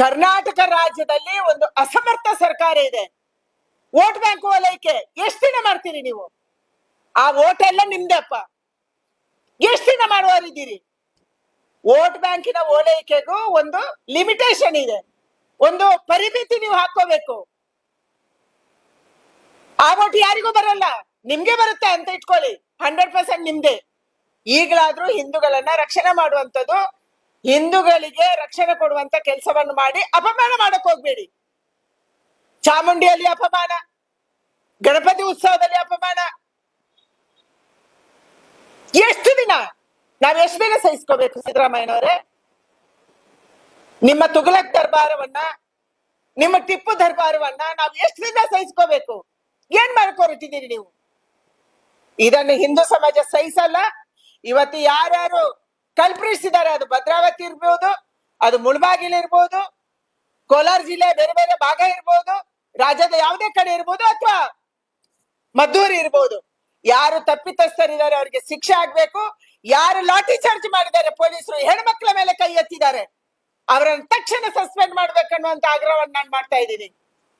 ಕರ್ನಾಟಕ ರಾಜ್ಯದಲ್ಲಿ ಒಂದು ಅಸಮರ್ಥ ಸರ್ಕಾರ ಇದೆ. ವೋಟ್ ಬ್ಯಾಂಕ್ ಓಲೈಕೆ ಎಷ್ಟು ದಿನ ಮಾಡ್ತೀರಿ ನೀವು? ಆ ವೋಟ್ ಎಲ್ಲ ನಿಮ್ದೆಪ್ಪ. ಎಷ್ಟು ದಿನ ಮಾಡುವರಿದ್ದೀರಿ ವೋಟ್ ಬ್ಯಾಂಕಿನ ಓಲೈಕೆಗೂ ಒಂದು ಲಿಮಿಟೇಷನ್ ಇದೆ. ಒಂದು ಪರಿಮಿತಿ ನೀವು ಹಾಕೋಬೇಕು ಆ ವೋಟ್ ಯಾರಿಗೂ ಬರಲ್ಲ. ನಿಮ್ಗೆ ಬರುತ್ತೆ ಅಂತ ಇಟ್ಕೊಳ್ಳಿ. ಹಂಡ್ರೆಡ್ ಪರ್ಸೆಂಟ್ ನಿಮ್ದೆ. ಈಗಲಾದ್ರೂ ಹಿಂದೂಗಳನ್ನ ರಕ್ಷಣೆ ಮಾಡುವಂತದ್ದು ಹಿಂದೂಗಳಿಗೆ ರಕ್ಷಣೆ ಕೊಡುವಂತ ಕೆಲಸವನ್ನು ಮಾಡಿ ಅಪಮಾನ ಮಾಡಕ್ ಹೋಗ್ಬೇಡಿ. ಚಾಮುಂಡಿಯಲ್ಲಿ ಅಪಮಾನ, ಗಣಪತಿ ಉತ್ಸವದಲ್ಲಿ ಅಪಮಾನ. ಎಷ್ಟು ದಿನ? ನಾವ್ ಎಷ್ಟು ದಿನ ಸಹಿಸ್ಕೋಬೇಕು ಸಿದ್ದರಾಮಯ್ಯನವರೇ? ನಿಮ್ಮ ತುಗಲಕ್ ದರ್ಬಾರವನ್ನ, ನಿಮ್ಮ ಟಿಪ್ಪು ದರ್ಬಾರವನ್ನ ನಾವು ಎಷ್ಟು ದಿನ ಸಹಿಸ್ಕೋಬೇಕು? ಏನ್ ಮಾಡ್ಕೊರಿಟ್ಟಿದ್ದೀರಿ ನೀವು? ಇದನ್ನು ಹಿಂದೂ ಸಮಾಜ ಸಹಿಸಲ್ಲ. ಇವತ್ತು ಯಾರ್ಯಾರು ಕಲ್ಪಿಸಿದ್ದಾರೆ ಅದು ಭದ್ರಾವತಿ ಇರ್ಬೋದು, ಅದು ಮುಳಬಾಗಿಲು ಇರ್ಬೋದು, ಕೋಲಾರ ಜಿಲ್ಲೆ ಬೇರೆ ಬೇರೆ ಭಾಗ ಇರ್ಬೋದು, ರಾಜ್ಯದ ಯಾವುದೇ ಕಡೆ ಇರ್ಬೋದು ಅಥವಾ ಮದ್ದೂರು ಇರ್ಬೋದು. ಯಾರು ತಪ್ಪಿತಸ್ಥರಿದ್ದಾರೆ, ಅವರಿಗೆ ಶಿಕ್ಷೆ ಆಗ್ಬೇಕು. ಯಾರು ಲಾಠಿ ಚಾರ್ಜ್ ಮಾಡಿದ್ದಾರೆ, ಪೊಲೀಸರು ಹೆಣ್ಮಕ್ಳ ಮೇಲೆ ಕೈ ಎತ್ತಿದ್ದಾರೆ. ಅವರನ್ನು ತಕ್ಷಣ ಸಸ್ಪೆಂಡ್ ಮಾಡ್ಬೇಕನ್ನುವಂತ ಆಗ್ರಹವನ್ನು ನಾನು ಮಾಡ್ತಾ ಇದ್ದೀನಿ.